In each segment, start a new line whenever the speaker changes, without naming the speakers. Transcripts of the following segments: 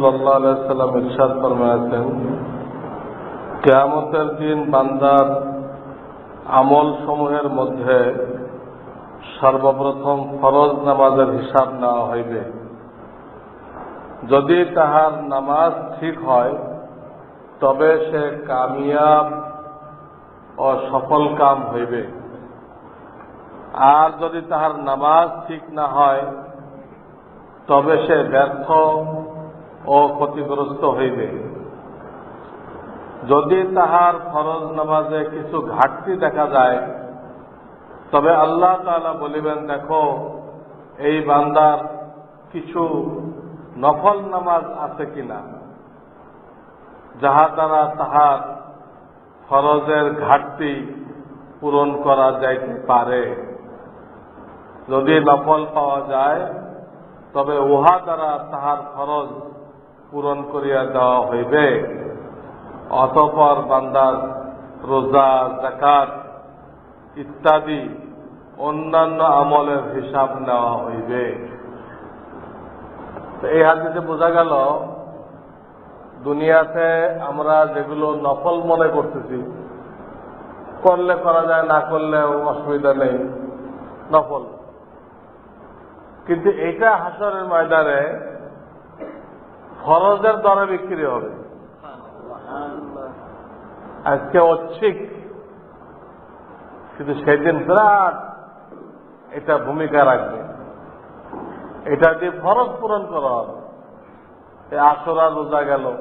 সাল্লাহ সাল্লাম ইরশাদ ফরমায়াছেন, কেয়ামতের দিন বান্দার আমল সমূহের মধ্যে সর্বপ্রথম ফরজ নামাজের হিসাব নেওয়া হইবে। যদি তাহার নামাজ ঠিক হয়, তবে সে কামিয়াব ও সফল কাম হইবে। আর যদি তাহার নামাজ ঠিক না হয়, তবে সে ব্যর্থ ও ক্ষতিগ্রস্ত হইবে। যদি তাহার ফরজ নামাজে কিছু ঘাটতি দেখা যায়, তবে আল্লাহ তাআলা বলিবেন, দেখো, এই বান্দার কিছু নফল নামাজ আছে কিনা, যাহা দ্বারা তাহার ফরজের ঘাটতি পূরণ করা যাইতে পারে। যদি নফল পাওয়া যায়, তবে উহা দ্বারা তাহার খরচ পূরণ করিয়া দেওয়া হইবে। অতপর বান্দার রোজা জাকাত ইত্যাদি অন্যান্য আমলের হিসাব নেওয়া হইবে। এই হাদিসে বোঝা গেল, দুনিয়াতে আমরা যেগুলো নফল মনে করতেছি, করলে করা যায়, না করলেও অসুবিধা নেই, নফল। কিন্তু এইটা হাসরের ময়দানে ফরজের দরে বিক্রি হবে। আজকে ঐচ্ছিক। কিন্তু সেদিন বিরাট এটা ভূমিকা রাখবে। এটা দিয়ে ফরজ পূরণ করা হবে। আসরা রোজা গেল।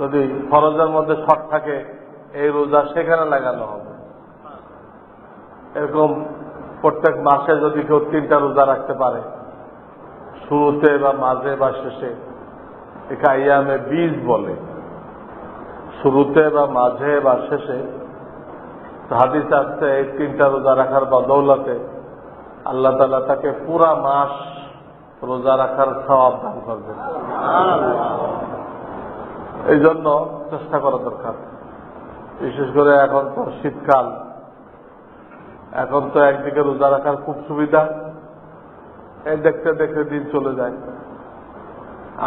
যদি ফরজের মধ্যে শর্ট থাকে, এই রোজা সেখানে লাগানো হবে। এরকম প্রত্যেক মাসে যদি কেউ তিনটা রোজা রাখতে পারে শুরুতে বা মাঝে বা শেষে একে আইয়ামে বীজ বলে। শুরুতে বা মাঝে বা শেষে হাদিস আসছে এই তিনটা রোজা রাখার বদৌলতে আল্লাহ তালা তাকে পুরা মাস রোজা রাখার সওয়াব দান করবেন। এই জন্য চেষ্টা করা দরকার। বিশেষ করে এখন তো শীতকাল। এখন তো একদিকে রোজা রাখার খুব সুবিধা দেখতে দেখতে দিন চলে যায়।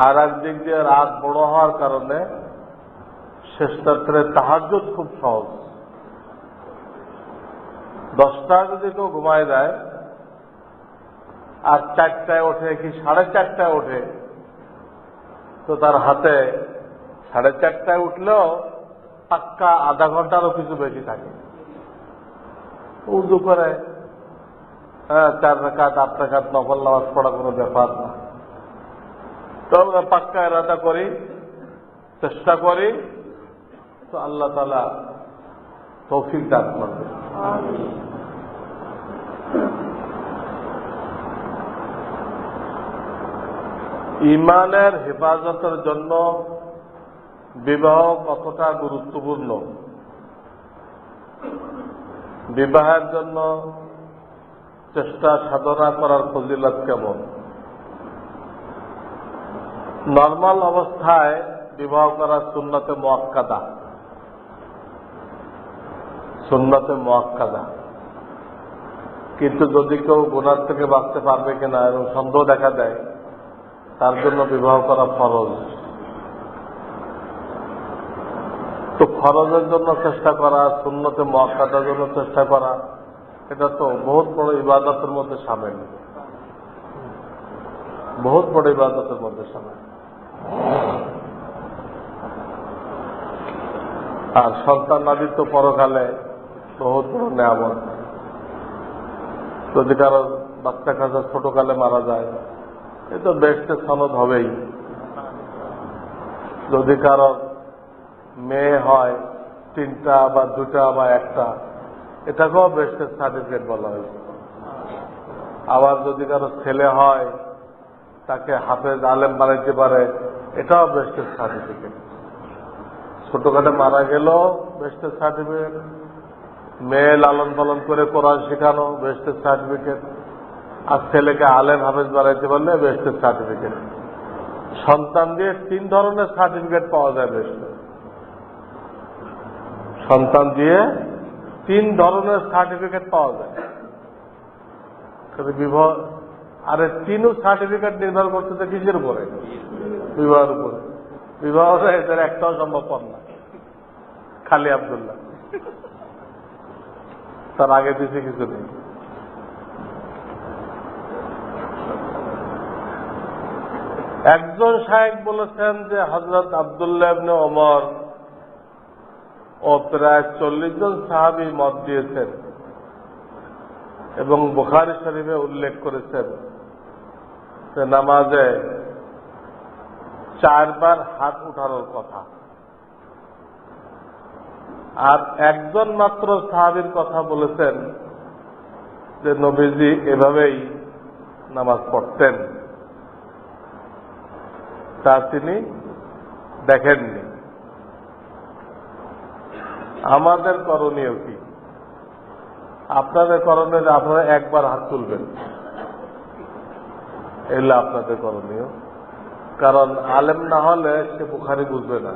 আর একদিক দিয়ে রাত বড় হওয়ার কারণে শেষ রাত্রে খুব সহজ। দশটা যদি কেউ ঘুমায় দেয় আর চারটায় ওঠে কি সাড়ে চারটায় ওঠে, তো তার হাতে সাড়ে চারটায় উঠলেও পাক্কা আধা ঘন্টারও কিছু বেশি থাকে। উর্দু করে চার রেখাত আট রেখাত নকল নামাজ পড়া কোনো ব্যাপার না। তো আমরা পাক্কা এরাদা করি, চেষ্টা করি, তো আল্লাহ তালা তৌফিক দান করবে। ইমানের হেফাজতের জন্য বিবাহ কতটা গুরুত্বপূর্ণ? বিবাহের জন্য চেষ্টা সাধনা করার ফজিলত কেমন? নর্মাল অবস্থায় বিবাহ করার সুন্নতে মোয়াক্কাদা। সুন্নতে মোয়াক্কাদা। কিন্তু যদি কেউ গুণার থেকে বাঁচতে পারবে কিনা এবং সন্দেহ দেখা দেয়, তার জন্য বিবাহ করা ফরজ। তো ফরজের জন্য চেষ্টা করা, সুন্নতে মহাকাটার জন্য চেষ্টা করা এটা তো বহুত বড় ইবাদতের মধ্যে সামিল। বহুত বড় ইবাদতের মধ্যে সামিল। আর সন্তান নাদির তো পরকালে বহুত বড় নেয়ামত। যদি কারও বাচ্চা কাচ্চা ছোটকালে মারা যায়, এ তো বেস্টের সনদ হবেই। যদি কারও মেয়ে হয়, তিনটা বা দুটা বা একটা এটাকেও বেস্টের সার্টিফিকেট বলা হয়েছে। আবার যদি কারও ছেলে হয়, তাকে হাফেজ আলেম বানাইতে পারে, এটাও বেস্টের সার্টিফিকেট। ছোটখাটো মারা গেল বেস্টের সার্টিফিকেট। মেয়ে লালন পালন করে কোরআন শেখানো বেস্টের সার্টিফিকেট। আর ছেলেকে আলেম হাফেজ বানাইতে পারলে বেস্টের সার্টিফিকেট। সন্তান দিয়ে তিন ধরনের সার্টিফিকেট পাওয়া যায় বেস্টে সন্তান দিয়ে তিন ধরনের সার্টিফিকেট পাওয়া যায়। বিবাহ, আরে তিনও সার্টিফিকেট নির্ভর করতেছে কিসের উপরে? বিবাহের উপরে। বিবাহ এদের একটাও সম্ভবপর না। খালি আবদুল্লাহ। তার আগে পিছিয়ে কিছু নেই। একজন সাহেব বলেছেন যে হজরত আবদুল্লাহ ওমর ও প্রায় চল্লিশ জন সাহাবি মত দিয়েছেন এবং বুখারি শরীফে উল্লেখ করেছেন যে নামাজে চারবার হাত উঠানোর কথা। আর একজন মাত্র সাহাবির কথা বলেছেন যে নবীজি এভাবেই নামাজ পড়তেন। তা তিনি দেখেননি। আমাদের করণীয় কি? আপনাদের করণীয় আপনারা একবার হাত তুলবেন। এগুলো আপনাদের করণীয়। কারণ আলেম না হলে সে বুখারি বুঝবে না।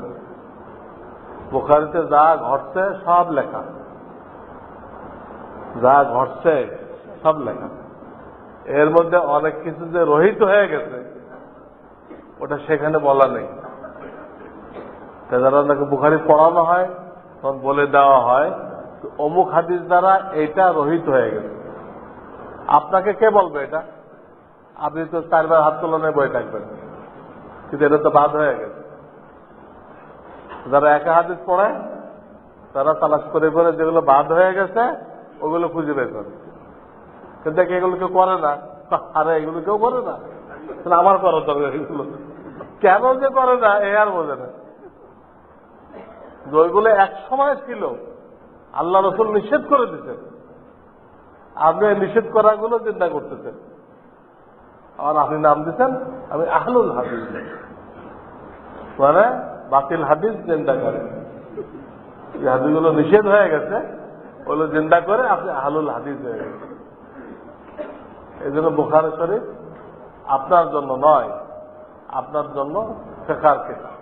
বুখারিতে যা ঘটছে সব লেখা। যা ঘটছে সব লেখা। এর মধ্যে অনেক কিছু যে রহিত হয়ে গেছে, ওটা সেখানে বলা নেই। যারা তাকে বুখারি পড়ানো হয়। তখন বলে দেওয়া হয় অমুক হাদিস দ্বারা এইটা রহিত হয়ে গেছে। আপনাকে কে বলবে এটা? আপনি তো চারবার হাত তুলনায় বই থাকবেন। কিন্তু এটা তো বাদ হয়ে গেছে। যারা একা হাদিস পড়ে, তারা তালাশ করে করে যেগুলো বাদ হয়ে গেছে, ওগুলো খুঁজে বের করে। কিন্তু এগুলো কেউ করে না। আরে, এগুলো কেউ করে না। আমার করার দরকার এগুলো। কেন যে করে না, এ আর বোঝে না। যে এক সময় ছিল। আল্লাহ রসুল নিষেধ করে দিতেন। আপনি নিষেধ করাগুলো চিন্তা করতেছেন। আর আপনি নাম দিচ্ছেন আমি আহলুল হাদিস। মানে বাতিল হাদিস চিন্তা করেন এই হাদিসগুলো নিষেধ হয়ে গেছে, ওগুলো চিন্তা করে আপনি আহলুল হাদিস হয়ে গেছে এই জন্য বোখারে শরীফ আপনার জন্য নয়, আপনার জন্য শেখার কেতা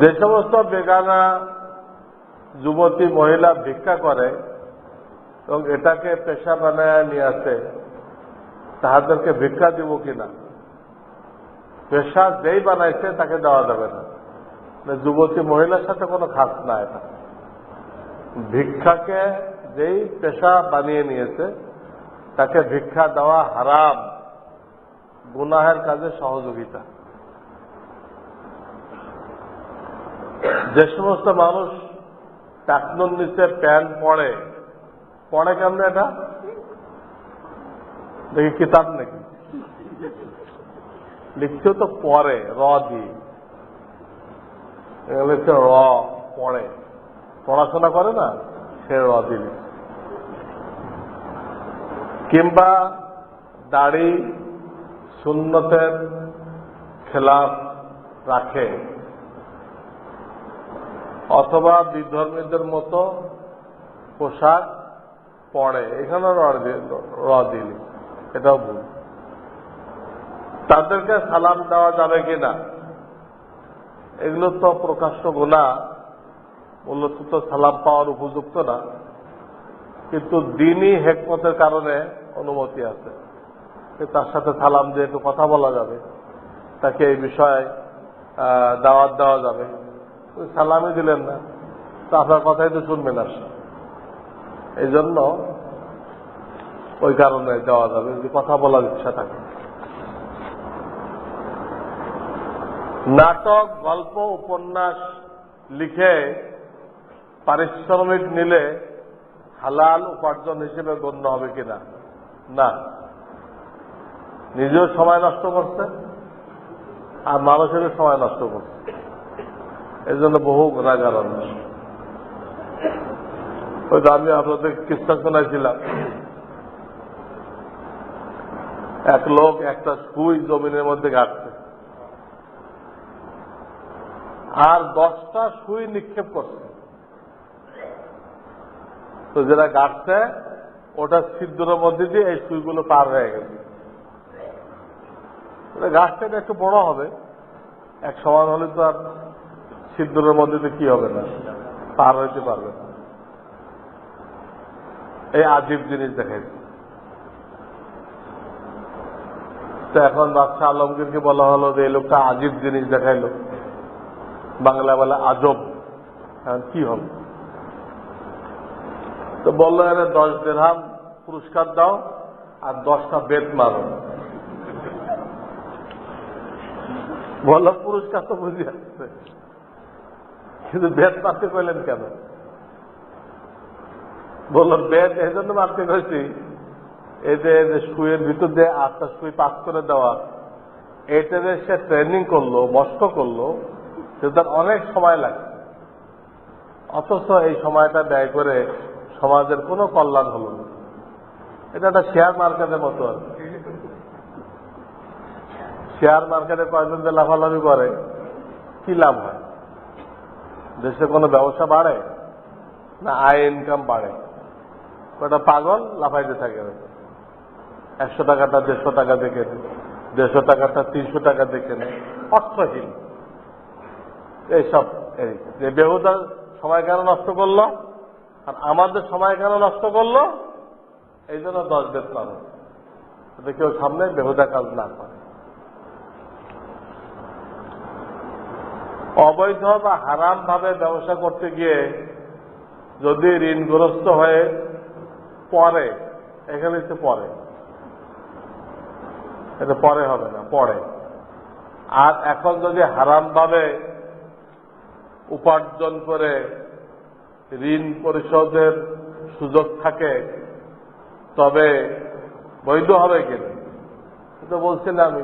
যে সমস্ত বেগানা যুবতী মহিলা ভিক্ষা করে এবং এটাকে পেশা বানায় নিয়ে আসে, তাহাদেরকে ভিক্ষা দিব কিনা? পেশা যেই বানাইছে তাকে দেওয়া যাবে না। মানে যুবতী মহিলার সাথে কোনো খাস না এটা। ভিক্ষাকে যেই পেশা বানিয়ে নিয়েছে, তাকে ভিক্ষা দেওয়া হারাম, গুনাহের কাজে সহযোগিতা। যে সমস্ত মানুষ টাকনুর নিচে প্যান্ট পড়ে পড়ে কেমন এটা? দেখি কিতাব নাকি? লিখছেও তো পরে র দিয়ে। হচ্ছে র, পড়ে। পড়াশোনা করে না, সে র দিয়ে লিখছে। কিংবা দাড়ি, সুন্নতের খেলাফ রাখে। অথবা বিধর্মীদের মতো পোশাক পড়ে এখানে র দিলি। এটাও ভুল। তাদেরকে সালাম দেওয়া যাবে কিনা এগুলো তো প্রকাশ্য গুণা। মূলত তো সালাম পাওয়ার উপযুক্ত না। কিন্তু দিনই হেকমতের কারণে অনুমতি আছে। তার সাথে সালাম দিয়ে একটু কথা বলা যাবে। তাকে এই বিষয়ে দাওয়াত দেওয়া যাবে। সালামই দিলেন না। তো আপনার কথাই তো শুনবে না এই জন্য ওই কারণে দেওয়া যাবে, যদি কথা বলার ইচ্ছা থাকে। নাটক, গল্প, উপন্যাস লিখে পারিশ্রমিক নিলে হালাল উপার্জন হিসেবে গণ্য হবে কিনা না। নিজেও সময় নষ্ট করছে, আর মানুষেরও সময় নষ্ট করছে। এই জন্য বহু গুণাগার ওই তো আমি আপনাদের কিস্তা শোনাইছিলাম এক লোক একটা সুই জমিনের মধ্যে গাড়ছে আর দশটা সুই নিক্ষেপ করছে। তো যেটা গাঁটছে, ওটা ছিদ্রের মধ্যে দিয়ে এই সুইগুলো পার হয়ে গেছে। গাছটা একটু বড় হবে। এক সমান হলে তো আর ছিদ্রের মধ্যে কি হবে না? পার হইতে পারবে না। এই আজীব জিনিস দেখাইছে তো এখন বাদশাহ আলমগীরকে বলা হলো যে, এই লোকটা আজীব জিনিস দেখাইলো। বাংলা বলে আজব। কি হবে? তো বলল এর দশ দেড়হাম পুরস্কার দাও আর দশটা বেত মারো। বলল, পুরস্কার তো বুঝে আসছে। কিন্তু বেত মারতে কইলেন কেন? বলল বেত এই জন্য মারতে কইছি এই যে সুইয়ের ভিতর দিয়ে আটটা সুই পাস করে দেওয়া এটা যে সে ট্রেনিং করল, মস্ত করল, সে তার অনেক সময় লাগে। অথচ এই সময়টা ব্যয় করে সমাজের কোনো কল্যাণ হলো না। এটা একটা শেয়ার মার্কেটের মতো আর শেয়ার মার্কেটে কয়েকজন যে লাফালাফি করে, কি লাভ হয়? দেশে কোনো ব্যবসা বাড়ে না আয় ইনকাম বাড়ে? কটা পাগল লাফাইতে থাকে একশো টাকাটা দেড়শো টাকা দেখে দেড়শো টাকাটা তিনশো টাকা দেখে নেয় অর্থহীন। এইসব, এই যে বেহুদা সময় কেন নষ্ট করল? আর আমাদের সময় কেন নষ্ট করল? এই জন্য দশ যাতে কেউ সামনে বেহুদা কাজ না করে। অবৈধ বা হারাম ভাবে ব্যবসা করতে গিয়ে যদি ঋণগ্রস্ত হয়ে পরে এখানে হচ্ছে পরে এটা পরে হবে না পরে আর এখন যদি হারাম ভাবে উপার্জন করে ঋণ পরিশোধের সুযোগ থাকে, তবে বৈধ হবে কিনা? তো বলছি না আমি।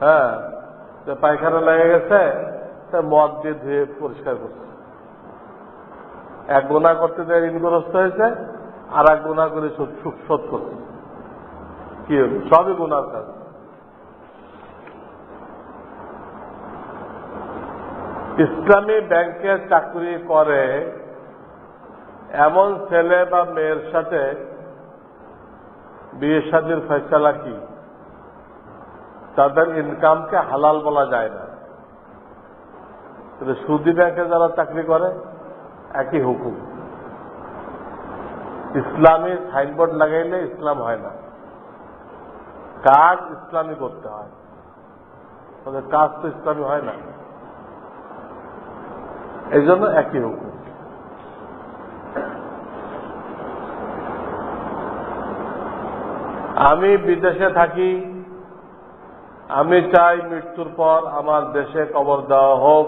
হ্যাঁ। যে পায়খানা লেগে গেছে, তা মদ দিয়ে ধুয়ে পরিষ্কার করছে। এক গোনা করতে দেয় ঋণগ্রস্ত হয়েছে, আর এক গোনা করে শোধ- করছে। কি হলো সবই গুণার কাজ। ইসলামী ব্যাংকে চাকরি করে এমন ছেলে বা মেয়ের সাথে বিয়ে শাদির ফেসলা কি? তাদের ইনকামকে হালাল বলা যায় না। সুদি ব্যাংকে যারা চাকরি করে, একই হুকুম। ইসলামী সাইনবোর্ড লাগাইলে ইসলাম হয় না। কাজ ইসলামী করতে হয়। তবে কাজ তো ইসলামী হয় না। এই জন্য একই হুকুম। আমি বিদেশে থাকি আমি চাই মৃত্যুর পর আমার দেশে কবর দেওয়া হোক।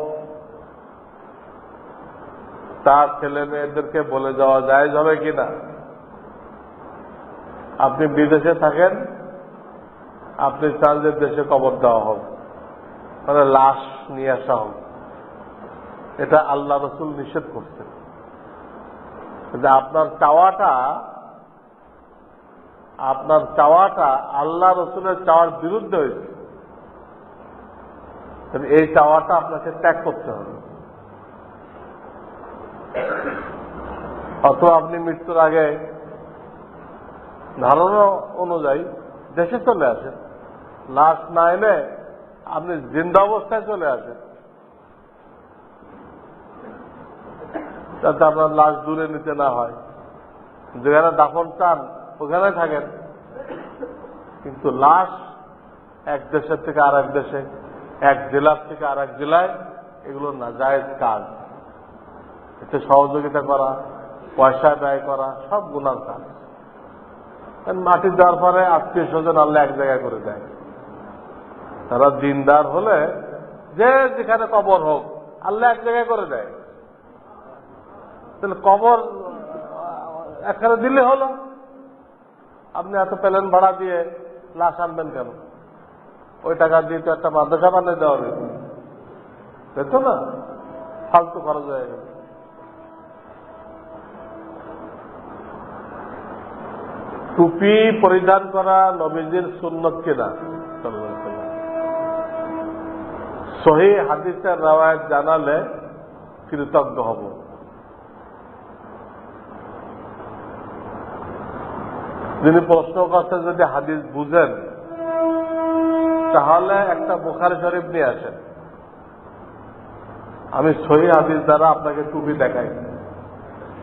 তার ছেলে মেয়েদেরকে বলে যাওয়া যায় হবে কিনা? আপনি বিদেশে থাকেন, আপনি চান যে দেশে কবর দেওয়া হোক। মানে লাশ নিয়ে আসা হোক। এটা আল্লাহ রসুল নিষেধ করছেন। যে আপনার চাওয়াটা আপনার চাওয়াটা আল্লাহ রসুলের চাওয়ার বিরুদ্ধে হয়েছে। তাহলে এই চাওয়াটা আপনাকে ত্যাগ করতে হবে। অথবা আপনি মৃত্যুর আগে ধারণা অনুযায়ী দেশে চলে আসেন। লাশ না এনে আপনি জিন্দা অবস্থায় চলে আসেন। যাতে আপনার লাশ দূরে নিতে না হয়। যেখানে দাফন চান, ওখানে থাকেন। কিন্তু লাশ এক দেশের থেকে আর এক দেশে এক জেলার থেকে আর এক জেলায় এগুলো না, জায়েজ কাজ। এতে সহযোগিতা করা, পয়সা ব্যয় করা, সব গুণার কাজ। মাটি দেওয়ার পরে আত্মীয় স্বজন আল্লাহ এক জায়গায় করে দেয়। তারা দিনদার হলে যে যেখানে কবর হোক, আল্লাহ এক জায়গায় করে দেয়। তাহলে কবর একখানে দিলে হলো। আপনি এত প্যালেন ভাড়া দিয়ে লাশ আনবেন কেন? ওই টাকা দিয়ে তো একটা মাদ্রাসা বানিয়ে দেওয়া হবে। তাই তো না? ফালতু খরচ হয়ে গেল। টুপি পরিধান করা নবীজির সুন্নত কিনা? সহি হাদিসের রাওয়ায়ত জানালে কৃতজ্ঞ হব। যিনি প্রশ্ন করছেন যদি হাদিস বুঝেন তাহলে একটা বুখারি শরীফ নিয়ে আসেন। আমি সহি হাদিস দ্বারা আপনাকে টুপি দেখাই।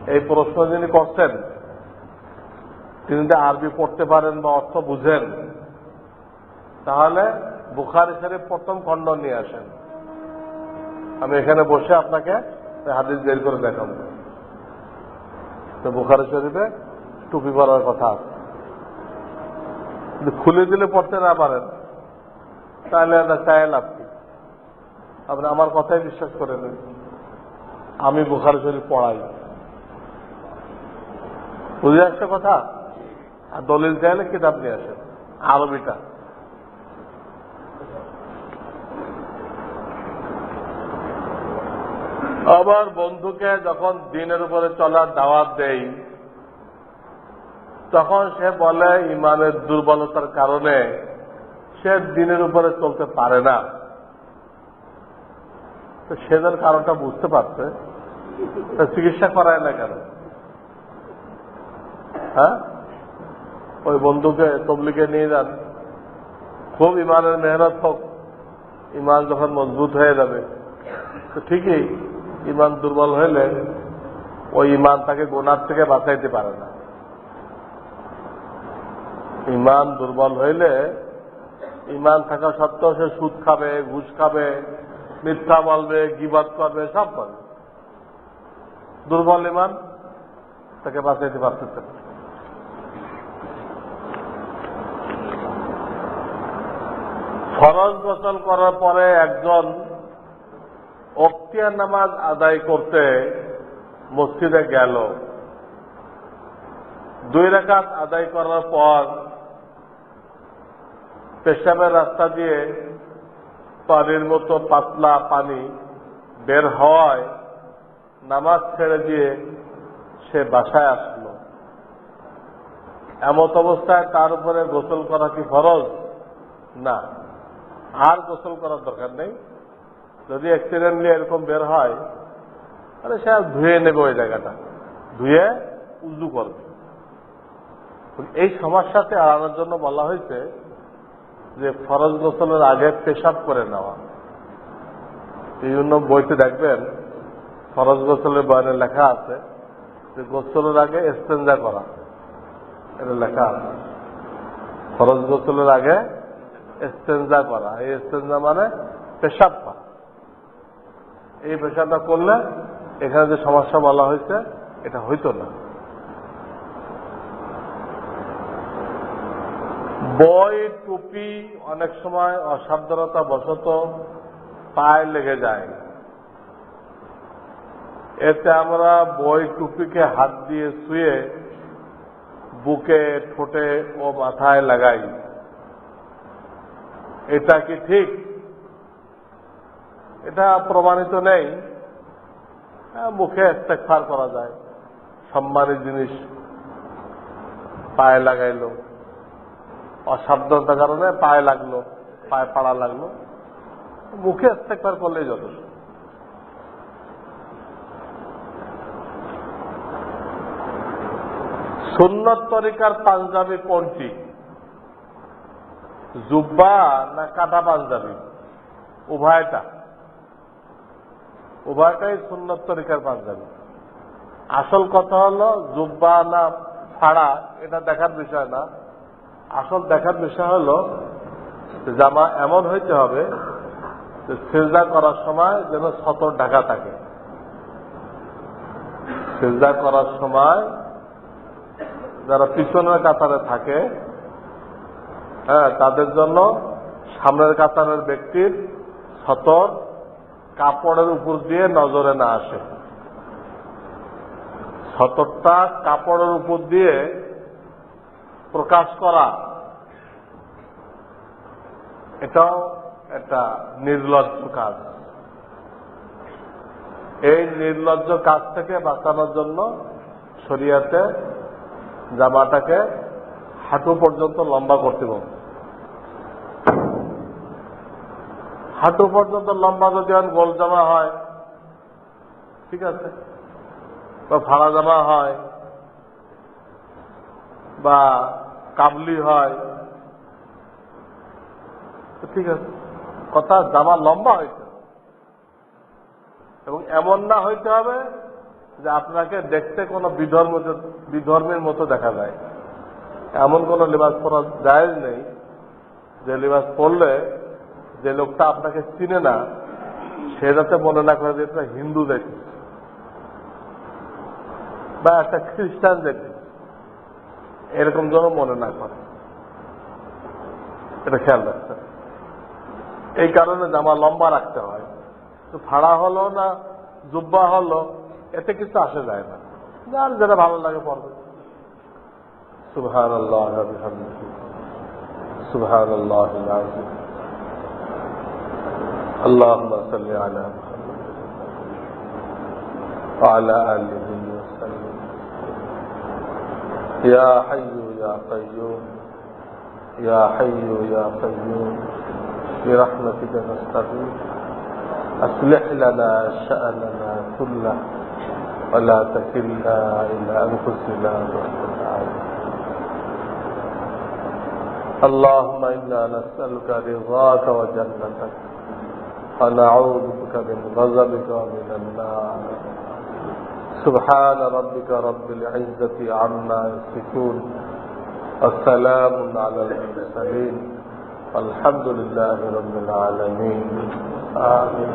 এই প্রশ্ন যিনি করছেন, তিনি যদি আরবি পড়তে পারেন বা অর্থ বুঝেন, তাহলে বুখারি শরীফ প্রথম খণ্ড নিয়ে আসেন। আমি এখানে বসে আপনাকে হাদিস বের করে দেখাবো। তো বুখারি শরীফে টুপি পরার কথা আছে। খুলে দিলে পড়তে না পারেন। তাহলে না চায় লাভ কি আপনি আমার কথাই বিশ্বাস করে নেন। আমি বুখারি শরীফ পড়াই। বুঝে আসছে কথা? আর দলিল চাইলে কিতাব নিয়ে আসেন আরবিটা। আবার বন্ধুকে যখন দিনের উপরে চলার দাওয়াত দেই, তখন সে বলে, ইমানের দুর্বলতার কারণে সে দিনের উপরে চলতে পারে না। তো সেদের কারণটা বুঝতে পারছে চিকিৎসা করায় না কেন? হ্যাঁ? ওই বন্ধুকে তবলিকে নিয়ে যান। খুব ইমানের মেহনত হোক, ইমান যখন মজবুত হয়ে যাবে। তো ঠিকই, ইমান দুর্বল হইলে ওই ইমান তাকে গোনার থেকে বাঁচাইতে পারে না। ইমান দুর্বল হইলে ইমান থাকা সত্ত্বেও সে সুদ খাবে, ঘুষ খাবে, মিথ্যা বলবে, গিবাদ করবে, সব করবে দুর্বল ইমান তাকে বাঁচাইতে পারতেছে ফরজ গোসল করার পরে একজন অক্তিয়ার নামাজ আদায় করতে মসজিদে গেল। দুই রেখাত আদায় করার পর পেশাবের রাস্তা দিয়ে পানির মতো পাতলা পানি বের হওয়ায় নামাজ ছেড়ে দিয়ে সে বাসায় আসলো। এমত অবস্থায় তার উপরে গোসল করা কি ফরজ? না। আর গোসল করার দরকার নেই। যদি অ্যাক্সিডেন্টলি এরকম বের হয়, তাহলে সে আর ধুয়ে নেবে ওই জায়গাটা। ধুয়ে উজু করবে। এই সমস্যাতে এড়ানোর জন্য বলা হয়েছে যে ফরজ গোসলের আগে পেশাব করে নেওয়া। জন্য বইতে দেখবেন, ফরজ গোসলের বয়ানে লেখা আছে যে গোসলের আগে এস্তেঞ্জা করা। এটা লেখা আছে। ফরজ গোসলের আগে এস্তেঞ্জা করা। এই এস্তেঞ্জা মানে পেশাব করা। এই পেশাবটা করলে এখানে যে সমস্যা বলা হয়েছে, এটা হইতো না। বই টুপি অনেক সময় অসাবধানতা বশত পায়ে লেগে যায়। এতে আমরা বই টুপিকে হাত দিয়ে শুয়ে বুকে ঠোঁটে ও মাথায় লাগাই। এটা কি ঠিক? এটা প্রমাণিত নেই। হ্যাঁ, মুখে ইস্তেকফার করা যায়। সম্মানের জিনিস পায়ে লাগাইলো। অসাবধানতার কারণে পায়ে লাগল, পায়ে পাড়া লাগল। মুখে ইস্তেকবার করলেই যথেষ্ট। সুন্নত তরিকার পাঞ্জাবি কোনটি? জুব্বা না কাটা পাঞ্জাবি? উভয়টা। উভয়টাই সুন্নত তরিকার পাঞ্জাবি। আসল কথা হলো, জুব্বা না ফাড়া, এটা দেখার বিষয় না। আসল দেখার বিষয় হলো জামা এমন হইতে হবে যে সেজদা করার সময় যেন সতর ঢাকা থাকে। সেজদা করার সময় যারা পিছনের কাতারে থাকে হ্যাঁ তাদের জন্য সামনের কাতারের ব্যক্তির সতর কাপড়ের উপর দিয়ে নজরে না আসে। সতরটা কাপড়ের উপর দিয়ে প্রকাশ করা। এটাও একটা নির্লজ্জ কাজ। এই নির্লজ্জ কাজ থেকে বাঁচানোর জন্য শরিয়াতে জামাটাকে হাঁটু পর্যন্ত লম্বা করতে হবে। হাঁটু পর্যন্ত লম্বা যদি গোল জামা হয়, ঠিক আছে, বা ফাড়া জামা হয়, বা কাবলি হয়। ঠিক আছে। কথা জামা লম্বা হয়েছে। এবং এমন না হইতে হবে যে আপনাকে দেখতে কোনো বিধর্ম বিধর্মের মতো দেখা যায়। এমন কোনো লেবাস পরা যায় নেই যে লেবাস পরলে যে লোকটা আপনাকে চিনে না, সে যাতে মনে না করে যে এটা হিন্দু দেখি বা একটা খ্রিস্টান দেখি। এরকম যেন মনে না করে এটা খেয়াল রাখতে হবে। এই কারণে জামা লম্বা রাখতে হয় তো ফাড়া হলো না জুব্বা হলো এতে কিছু আসে যায় না যার যেটা ভালো লাগে পড়বে সুবহান আল্লাহ সুবহান আল্লাহ اللهم صل على محمد وعلى آله يا حي يا قيوم يا حي يا قيوم برحمتك نستغيث. أصلح لنا شأننا كله ولا تكلنا إلى أنفسنا اللهم إنا نسألك رضاك وجنتك ونعوذ بك من غضبك ومن النار. سبحان ربك رب العزة عما يصفون والسلام على المرسلين والحمد لله رب العالمين آمين